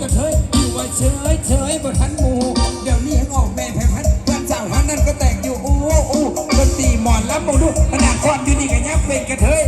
กระเทยอยู่ว่าเฉยเฉยบ่ทันหมูเดี๋ยวนี้ยังออกแม่แผ่พันธุ์วันเสาร์ท่านนั้นก็แต่งอยู่อู้อู้ดนตรีหมอนรับมึงดูขนาดความอยู่นี่ก็ยับเป็นกระเทย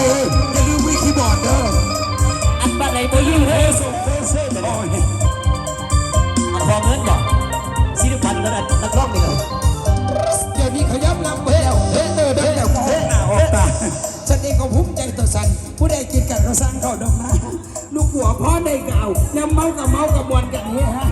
เอ้ยอย่าลืมวิคีย์บอร์ดเด้ออันบ้านไหนบ่ยิ่งเฮ้เฮ้ส่งเฟ้เซ่แต่โอ้ยเอาขอเงินบ่สิริพันแล้วนักร้องนี่เหรอเดี๋ยวนี้ขยับหมดแล้วเฮ้เตอเดินแต่ก็ออกหน้าออกตาฉันเองก็ภูมิใจต่อสันผู้ใดกินกันก็สร้างเขาดอกนะลูกหัวพ่อได้เก่าน้ำเมากับเมากับมวนกันนี่ฮะ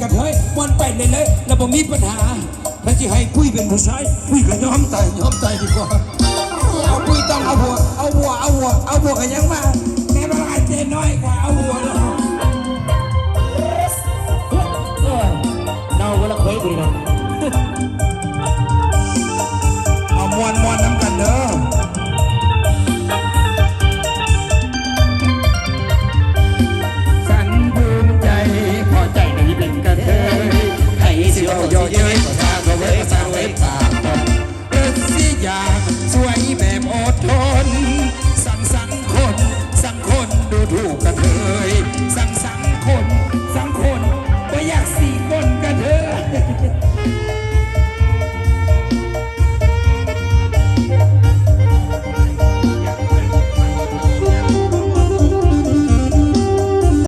กันเฮ้ยมันไปเลยเลยแล้วผมมีปัญหาถ้าจะให้คุยเป็นผู้ชายคุยก็บย้อมใจย้อมใจดีกว่าเอาคุยต้องเอาหัวเอาหัวเอาหัวเอาหัวกันยังมาแม่บ้านเจน้อยกว่าเอา yeah.